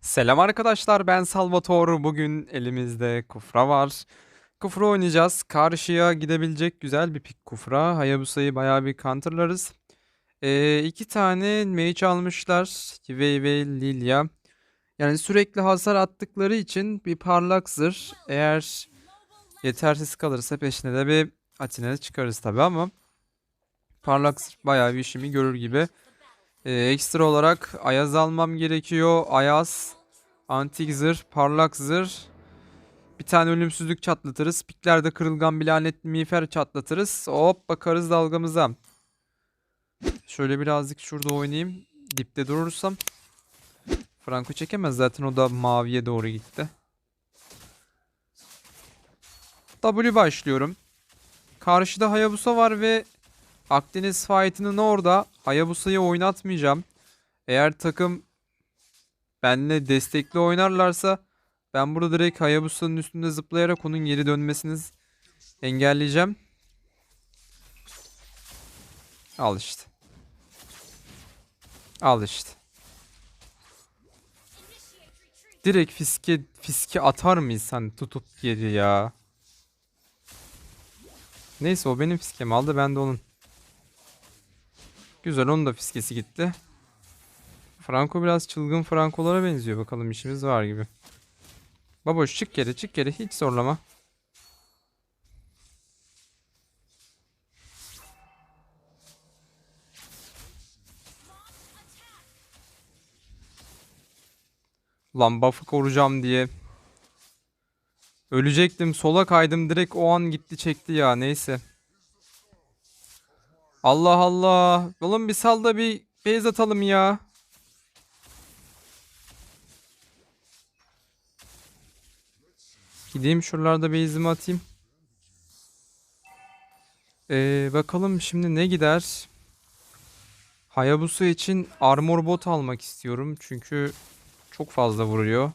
Selam arkadaşlar ben Salvatore. Bugün elimizde Kufra var. Kufra oynayacağız. Karşıya gidebilecek güzel bir pik Kufra. Hayabusa'yı bayağı bir counterlarız. Ee, iki tane mage almışlar. Wei ve Lilia. Yani sürekli hasar attıkları için bir parlak zırh. Eğer yetersiz kalırsa peşine de bir Athena çıkarız tabi ama parlak bayağı bir işimi görür gibi. Ee, ekstra olarak Ayaz almam gerekiyor. Ayaz, antik zırh, parlak zırh. Bir tane ölümsüzlük çatlatırız. Piklerde kırılgan bir lanetli miğfer çatlatırız. Hop bakarız dalgamıza. Şöyle birazcık şurada oynayayım. Dipte durursam. Franco çekemez zaten o da maviye doğru gitti. W başlıyorum. Karşıda Hayabusa var ve Akdeniz fight'ının orada Hayabusa'yı oynatmayacağım. Eğer takım benle destekli oynarlarsa ben burada direkt Hayabusa'nın üstünde zıplayarak onun geri dönmesini engelleyeceğim. Al işte. Al işte. Direkt fiske fiske atar mıyız hani tutup geri ya? Neyse o benim fiskemi aldı ben de onun. Güzel onun da fiskesi gitti. Franco biraz çılgın Franco'lara benziyor. Bakalım işimiz var gibi. Baboş çık geri çık geri hiç zorlama. Lan buff'ı koruyacağım diye. Ölecektim sola kaydım direkt o an gitti çekti ya neyse. Allah Allah. Oğlum bir sal da bir base atalım ya. Gideyim şuralarda base'imi atayım. Ee, bakalım şimdi ne gider? Hayabusa için armor bot almak istiyorum. Çünkü çok fazla vuruyor.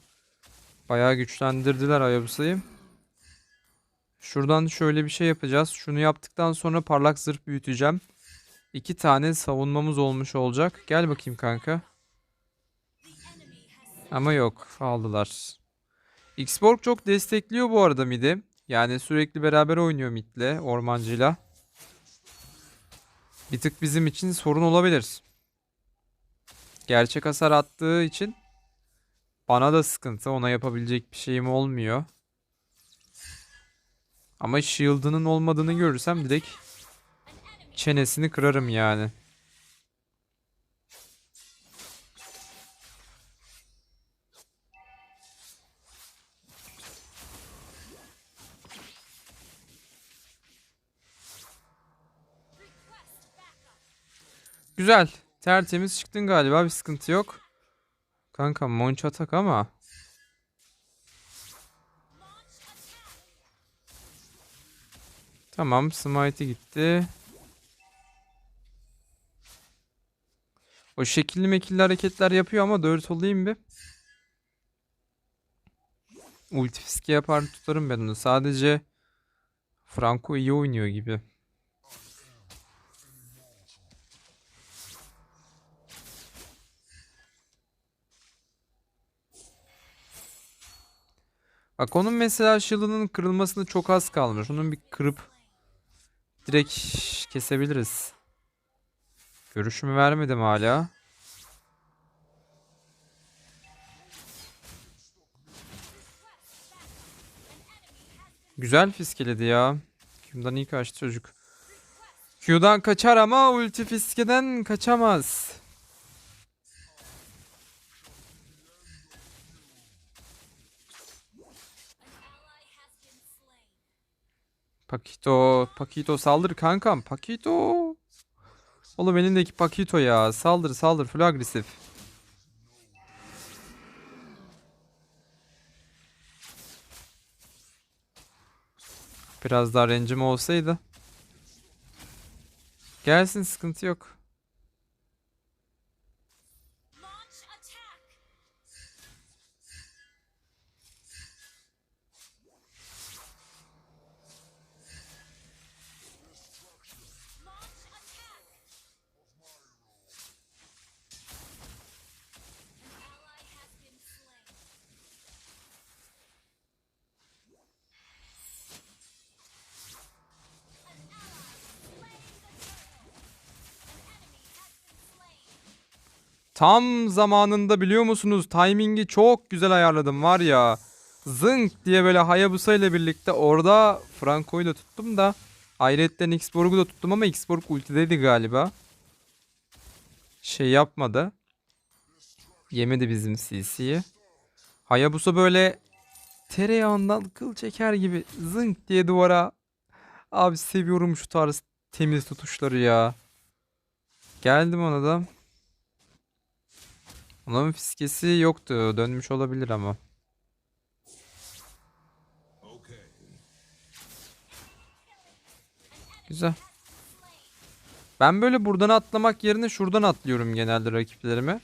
Bayağı güçlendirdiler Hayabusa'yı. Şuradan şöyle bir şey yapacağız. Şunu yaptıktan sonra parlak zırh büyüteceğim. İki tane savunmamız olmuş olacak. Gel bakayım kanka. Ama yok. Aldılar. Xborg çok destekliyor bu arada mid'i. Yani sürekli beraber oynuyor mid'le, ormancıyla. Bir tık bizim için sorun olabilir. Gerçek hasar attığı için bana da sıkıntı. Ona yapabilecek bir şeyim olmuyor. Ama shield'ının olmadığını görürsem direkt çenesini kırarım yani. Güzel. Tertemiz çıktın galiba. Bir sıkıntı yok. Kanka Monç atak ama. Tamam. Smite'i gitti. O şekilli mekilli hareketler yapıyor ama dört olayım bir. Ulti fiske yapar tutarım ben onu. Sadece Franco iyi oynuyor gibi. Bak onun mesela shield'ının kırılmasını çok az kalmış. Onun bir kırıp direkt kesebiliriz. Görüşümü vermedim hala. Güzel fiskeledi ya. Q'dan iyi kaçtı çocuk. Q'dan kaçar ama ulti fiskeden kaçamaz. Pakito, Pakito saldır kankam. Pakito. Oğlum elindeki Pakito ya. Saldır saldır full agresif. Biraz daha range'im olsaydı. Gelsin sıkıntı yok. Tam zamanında biliyor musunuz? Timingi çok güzel ayarladım var ya. Zınk diye böyle Hayabusa ile birlikte orada Franco'yu da tuttum da Ayrıca Xborg'u da tuttum ama Xborg ultideydi galiba. Şey yapmadı. Yemedi bizim CC'yi. Hayabusa böyle tereyağından kıl çeker gibi zınk diye duvara. Abi seviyorum şu tarz temiz tutuşları ya. Geldim ona da. Onun fiskesi yoktu. Dönmüş olabilir ama. Güzel. Ben böyle buradan atlamak yerine şuradan atlıyorum genelde rakiplerime.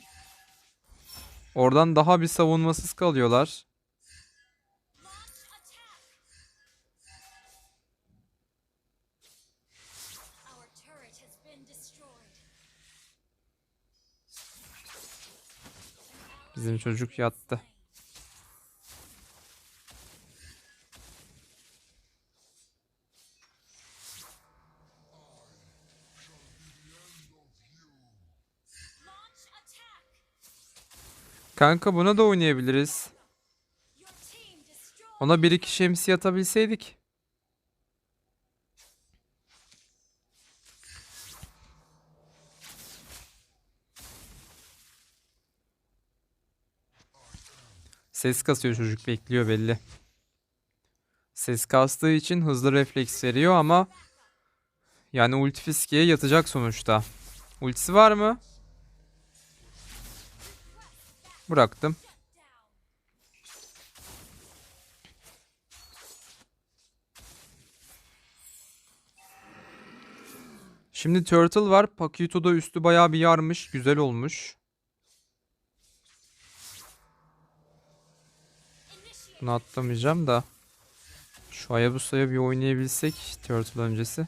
Oradan daha bir savunmasız kalıyorlar. Bizim çocuk yattı. Kanka buna da oynayabiliriz. Ona bir iki şemsiye atabilseydik. Ses kasıyor çocuk bekliyor belli. Ses kastığı için hızlı refleks veriyor ama yani ulti fiskeye yatacak sonuçta. Ultisi var mı? Bıraktım. Şimdi Turtle var. Paquito da üstü bayağı bir yarmış. Güzel olmuş. Bunu atlamayacağım da. Şu Hayabusa'ya bir oynayabilsek Turtle öncesi.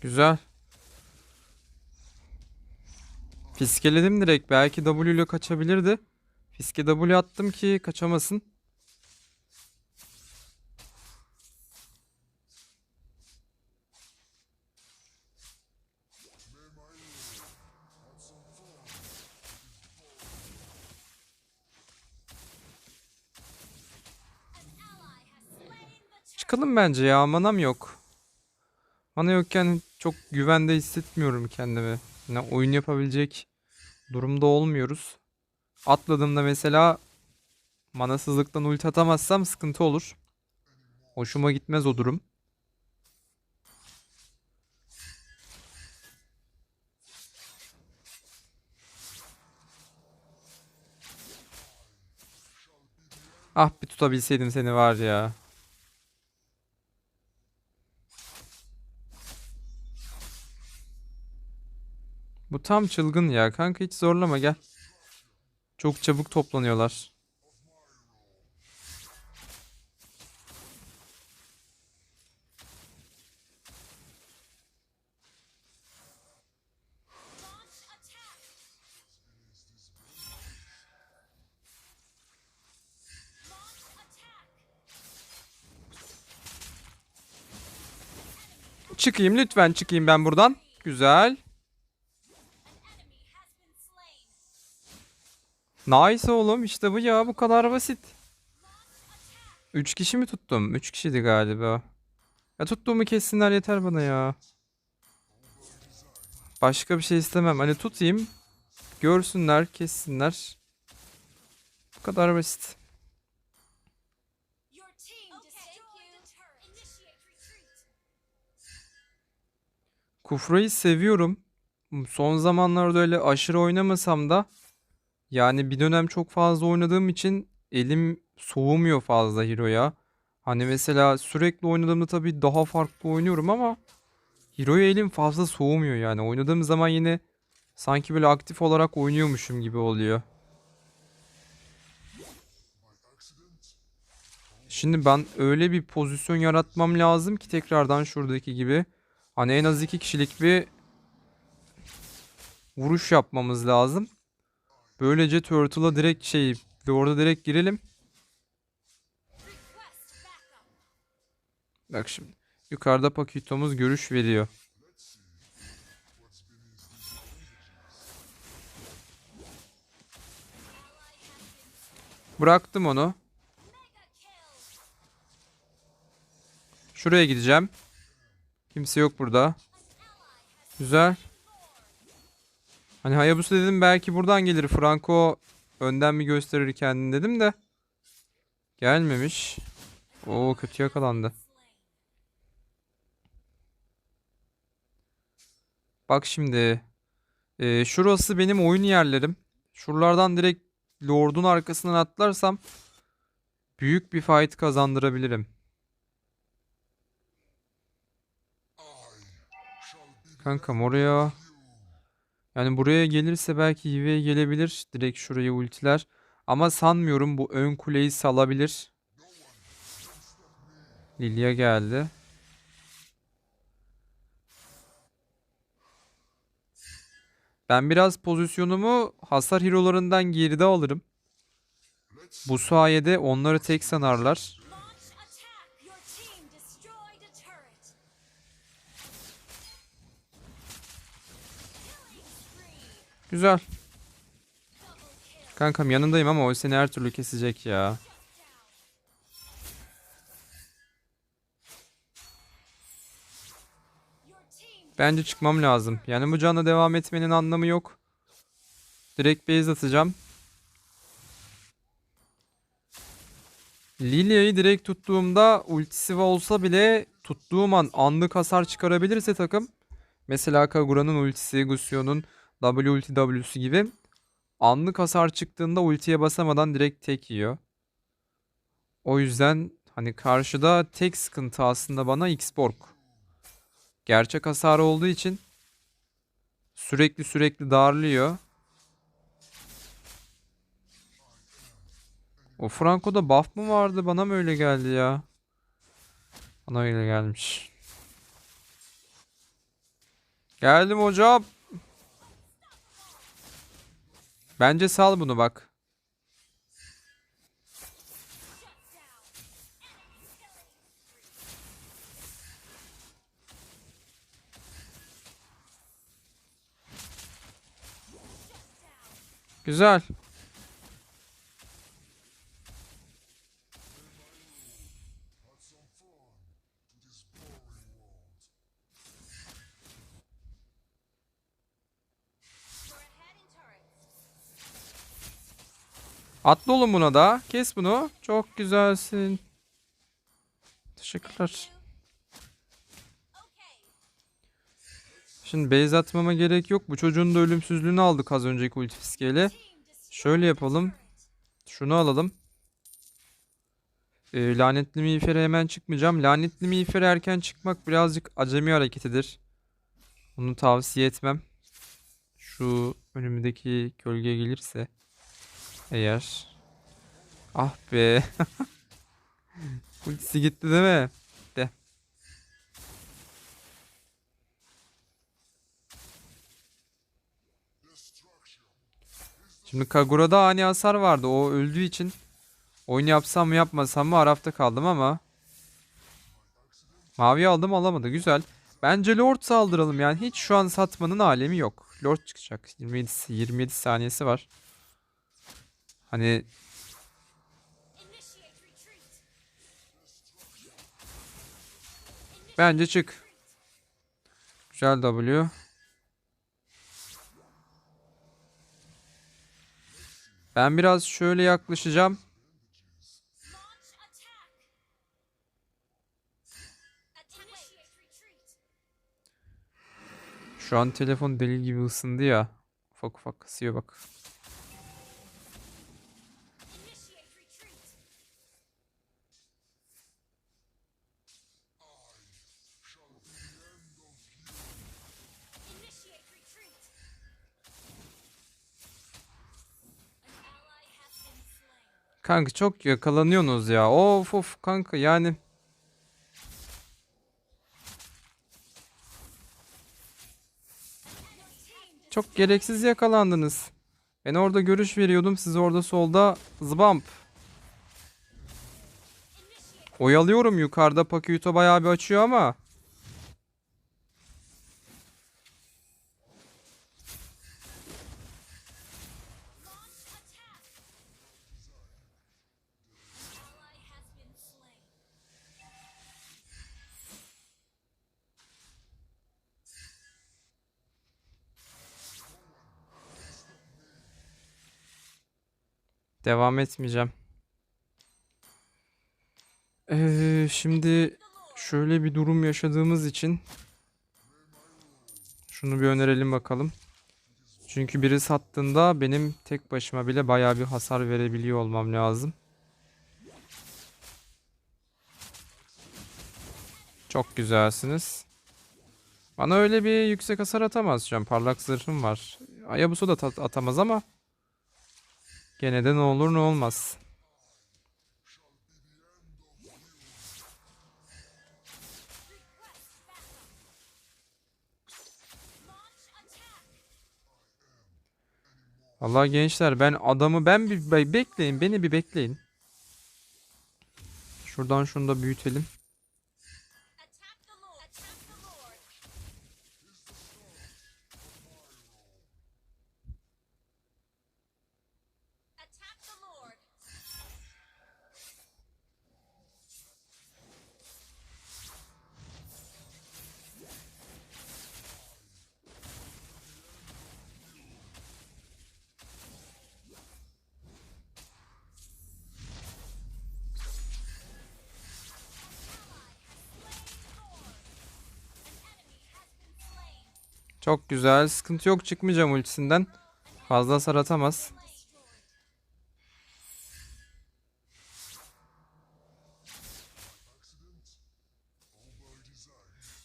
Güzel. Fiskeledim direkt. Belki W ile kaçabilirdi. Fiske W attım ki kaçamasın. Bence ya. Manam yok. Mana yokken çok güvende hissetmiyorum kendimi. Ne oyun yapabilecek durumda olmuyoruz. Atladığımda mesela manasızlıktan ulti atamazsam sıkıntı olur. Hoşuma gitmez o durum. Ah bir tutabilseydim seni var ya. Bu tam çılgın ya. Kanka hiç zorlama gel. Çok çabuk toplanıyorlar. Çıkayım lütfen çıkayım ben buradan. Güzel. Nice oğlum işte bu ya bu kadar basit. 3 kişi mi tuttum? 3 kişiydi galiba. Ya tuttuğumu kessinler yeter bana ya. Başka bir şey istemem. Hani tutayım. Görsünler, kessinler. Bu kadar basit. Kufra'yı seviyorum. Son zamanlarda öyle aşırı oynamasam da yani bir dönem çok fazla oynadığım için elim soğumuyor fazla Hero'ya. Hani mesela sürekli oynadığımda tabii daha farklı oynuyorum ama Hero'ya elim fazla soğumuyor yani. Oynadığım zaman yine sanki böyle aktif olarak oynuyormuşum gibi oluyor. Şimdi ben öyle bir pozisyon yaratmam lazım ki tekrardan şuradaki gibi. Hani en az iki kişilik bir vuruş yapmamız lazım. Böylece Turtle'a direkt şey ve orada direkt girelim. Bak şimdi. Yukarıda Pakitomuz görüş veriyor. Bıraktım onu. Şuraya gideceğim. Kimse yok burada. Güzel. Hani Hayabusa dedim belki buradan gelir. Franco önden mi gösterir kendini dedim de. Gelmemiş. Oo kötü yakalandı. Bak şimdi. Ee, şurası benim oyun yerlerim. Şuralardan direkt Lord'un arkasından atlarsam büyük bir fight kazandırabilirim. Kankam oraya yani buraya gelirse belki Yiveye gelebilir. Direkt şuraya ultiler. Ama sanmıyorum bu ön kuleyi salabilir. Lilia geldi. Ben biraz pozisyonumu hasar hero'larından geride alırım. Bu sayede onları tek sanarlar. Güzel. Kankam yanındayım ama o seni her türlü kesecek ya. Bence çıkmam lazım. Yani bu canla devam etmenin anlamı yok. Direkt base atacağım. Lilia'yı direkt tuttuğumda ultisi olsa bile tuttuğum an anlık hasar çıkarabilirse takım. Mesela Kagura'nın ultisi, Gusion'un W ulti W'su gibi. Anlık hasar çıktığında ultiye basamadan direkt tek yiyor. O yüzden hani karşıda tek sıkıntı aslında bana Xborg. Gerçek hasar olduğu için sürekli sürekli darlıyor. O Franco'da buff mı vardı? Bana mı öyle geldi ya? Bana öyle gelmiş. Geldim hocam. Bence sal bunu bak. Güzel. Atla oğlum buna da. Kes bunu. Çok güzelsin. Teşekkürler. Şimdi base atmama gerek yok. Bu çocuğun da ölümsüzlüğünü aldık az önceki ulti fiskeyle. Team destroyed Şöyle yapalım. Şunu alalım. Ee, lanetli miğfere hemen çıkmayacağım. Lanetli miğfere erken çıkmak birazcık acemi hareketidir. Onu tavsiye etmem. Şu önümdeki gölge gelirse eğer. Ah be. Ultisi gitti değil mi? Gitti. Şimdi Kagura'da ani hasar vardı. O öldüğü için oyun yapsam mı yapmasam mı arafta kaldım ama Mavi aldım alamadı. Güzel. Bence Lord saldıralım yani. Hiç şu an satmanın alemi yok. Lord çıkacak. 27, 27 saniyesi var. Hani bence çık. Güzel W. Ben biraz şöyle yaklaşacağım. Şu an telefon deli gibi ısındı ya. Ufak ufak kısıyor bak. Kanka çok yakalanıyorsunuz ya. Of of kanka yani. Çok gereksiz yakalandınız. Ben orada görüş veriyordum. Siz orada solda zbamp. Oyalıyorum yukarıda Pakyuto bayağı bir açıyor ama. Devam etmeyeceğim. Ee, şimdi şöyle bir durum yaşadığımız için şunu bir önerelim bakalım. Çünkü biri sattığında benim tek başıma bile bayağı bir hasar verebiliyor olmam lazım. Çok güzelsiniz. Bana öyle bir yüksek hasar atamaz şu an. Parlak zırhım var. Hayabusa da ta- atamaz ama gene de ne olur ne olmaz. Allah gençler ben adamı ben bir be- bekleyin beni bir bekleyin. Şuradan şunu da büyütelim. Çok güzel. Sıkıntı yok çıkmayacağım ultisinden. Fazla hasar atamaz.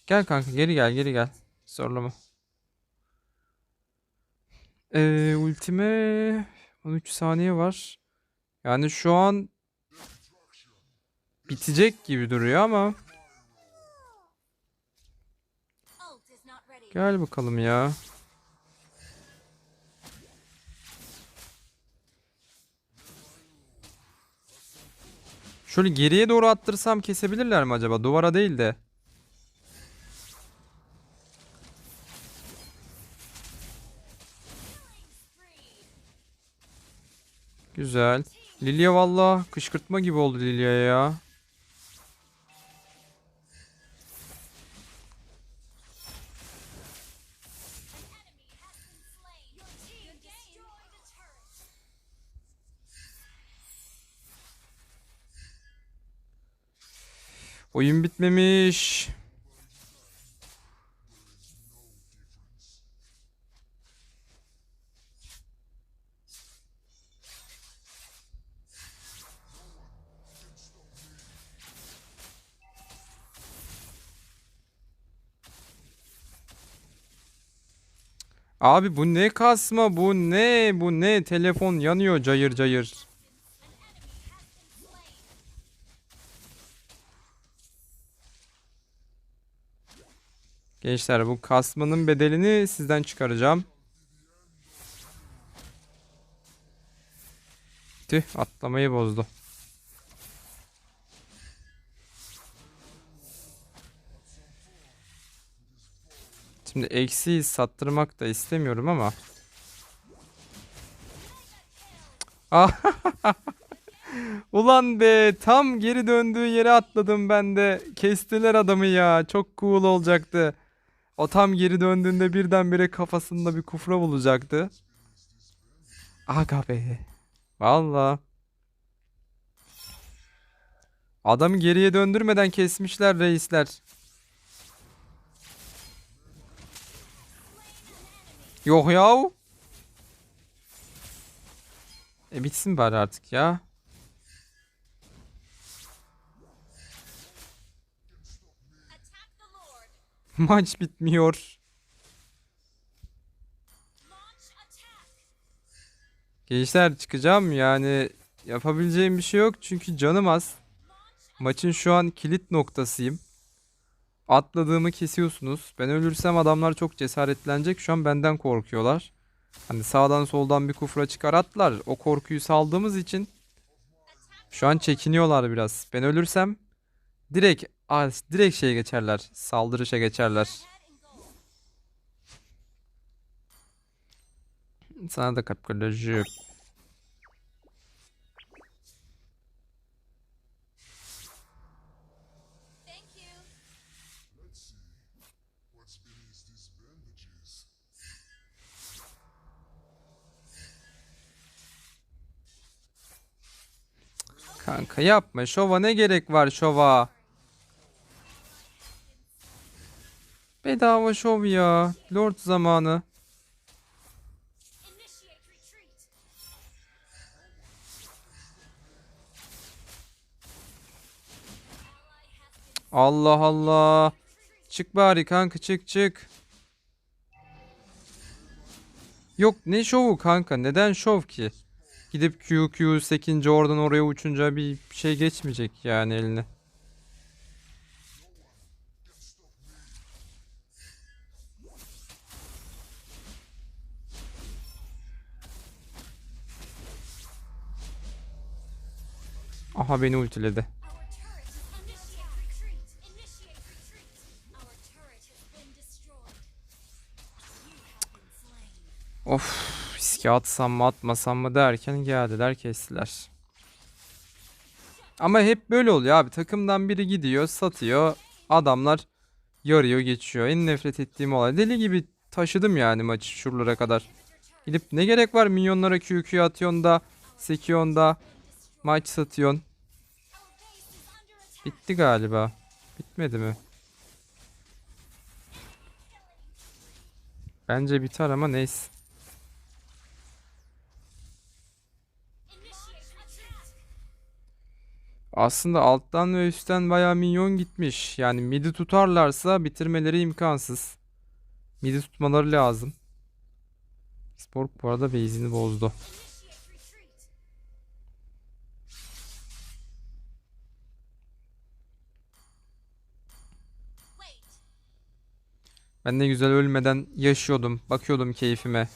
Gel kanka geri gel geri gel. Zorlama. Ee, ultime 13 saniye var. Yani şu an bitecek gibi duruyor ama gel bakalım ya. Şöyle geriye doğru attırsam kesebilirler mi acaba? Duvara değil de. Güzel. Lilia valla kışkırtma gibi oldu Lilia ya. Oyun bitmemiş. Abi bu ne kasma bu ne bu ne telefon yanıyor cayır cayır. Gençler bu kasmanın bedelini sizden çıkaracağım. Tüh atlamayı bozdu. Şimdi eksiği sattırmak da istemiyorum ama. Ah. Ulan be tam geri döndüğü yere atladım ben de. Kestiler adamı ya. Çok cool olacaktı. O tam geri döndüğünde birdenbire kafasında bir kufra bulacaktı. Aga be. Valla. Adamı geriye döndürmeden kesmişler reisler. Yok yahu. E bitsin bari artık ya. Maç bitmiyor. Gençler çıkacağım yani yapabileceğim bir şey yok çünkü canım az. Maçın şu an kilit noktasıyım. Atladığımı kesiyorsunuz. Ben ölürsem adamlar çok cesaretlenecek. Şu an benden korkuyorlar. Hani sağdan soldan bir kufra çıkar atlar. O korkuyu saldığımız için şu an çekiniyorlar biraz. Ben ölürsem Direkt aa, direkt şeye geçerler. Saldırışa geçerler. Sana da these bandages. Kanka yapma. Şova ne gerek var şova? Bedava şov ya. Lord zamanı. Allah Allah. Çık bari kanka çık çık. Yok ne şovu kanka neden şov ki? Gidip QQ sekince oradan oraya uçunca bir şey geçmeyecek yani eline. Have been slain. Of riske atsam mı atmasam mı derken geldiler kestiler. Ama hep böyle oluyor abi. Takımdan biri gidiyor, satıyor. Adamlar yarıyor, geçiyor. En nefret ettiğim olay. Deli gibi taşıdım yani maçı şuralara kadar. Gidip ne gerek var minyonlara QQ atıyorsun da, sekiyorsun da, maç satıyorsun. Bitti galiba. Bitmedi mi? Bence biter ama neyse. Aslında alttan ve üstten bayağı minyon gitmiş. Yani midi tutarlarsa bitirmeleri imkansız. Midi tutmaları lazım. Spork bu arada base'ini bozdu. Ben ne güzel ölmeden yaşıyordum. Bakıyordum keyfime.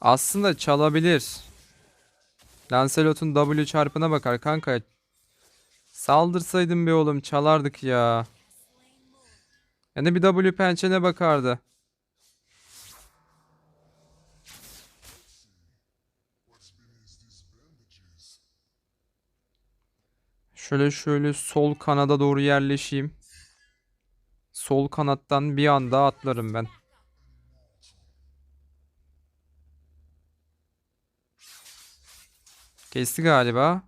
Aslında çalabilir. Lancelot'un W çarpına bakar kanka. Saldırsaydın be oğlum çalardık ya. Yani bir W pençene bakardı. Şöyle şöyle sol kanada doğru yerleşeyim. Sol kanattan bir anda atlarım ben. Kesti galiba.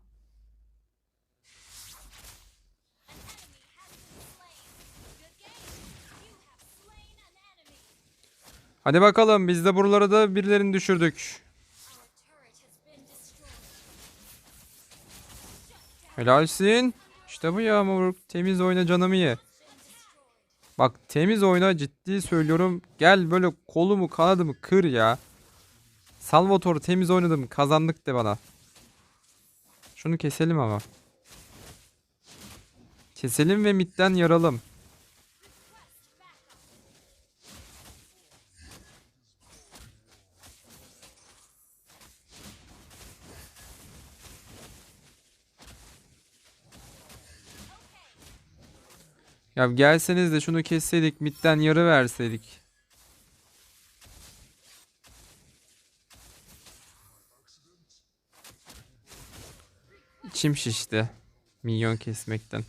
Hadi bakalım biz de buralara da birilerini düşürdük. Helalsin. İşte bu ya moruk. Temiz oyna canımı ye. Bak temiz oyna ciddi söylüyorum. Gel böyle kolumu kanadımı kır ya. Salvatore temiz oynadım kazandık de bana. Şunu keselim ama. Keselim ve midden yaralım. Ya gelseniz de şunu kesseydik midden yarı verseydik. İçim şişti. Minyon kesmekten.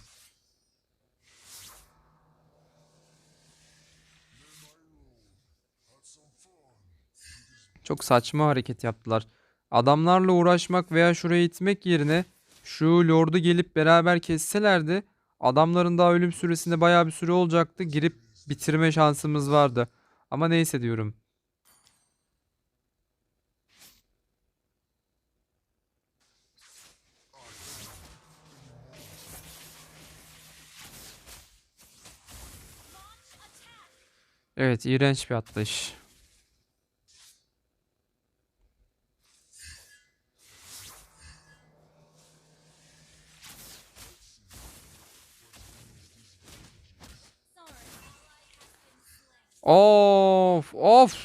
Çok saçma hareket yaptılar. Adamlarla uğraşmak veya şuraya itmek yerine şu lordu gelip beraber kesselerdi adamların daha ölüm süresinde bayağı bir süre olacaktı. Girip bitirme şansımız vardı. Ama neyse diyorum. Evet, iğrenç bir atlayış. Of of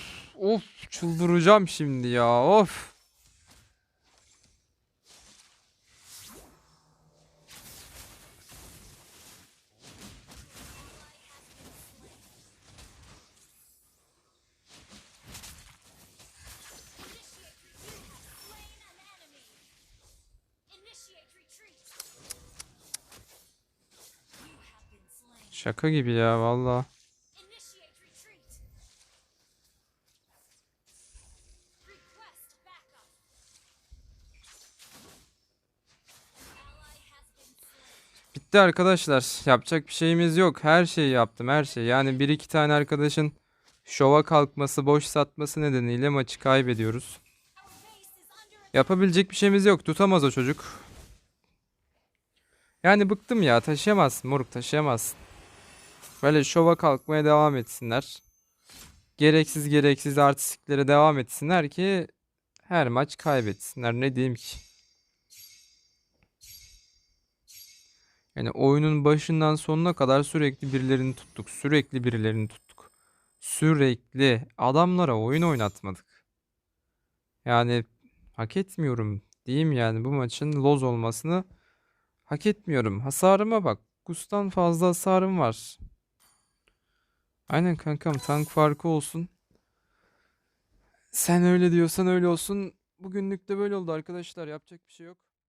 of çıldıracağım şimdi ya of. Şaka gibi ya vallahi. Bitti arkadaşlar. Yapacak bir şeyimiz yok. Her şeyi yaptım her şey. Yani bir iki tane arkadaşın şova kalkması, boş satması nedeniyle maçı kaybediyoruz. Yapabilecek bir şeyimiz yok. Tutamaz o çocuk. Yani bıktım ya. Taşıyamazsın moruk taşıyamazsın. Böyle şova kalkmaya devam etsinler. Gereksiz gereksiz artistlere devam etsinler ki her maç kaybetsinler. Ne diyeyim ki? Yani oyunun başından sonuna kadar sürekli birilerini tuttuk. Sürekli birilerini tuttuk. Sürekli adamlara oyun oynatmadık. Yani hak etmiyorum diyeyim yani bu maçın loz olmasını hak etmiyorum. Hasarıma bak. Gus'tan fazla hasarım var. Aynen kankam tank farkı olsun. Sen öyle diyorsan öyle olsun. Bugünlük de böyle oldu arkadaşlar. Yapacak bir şey yok.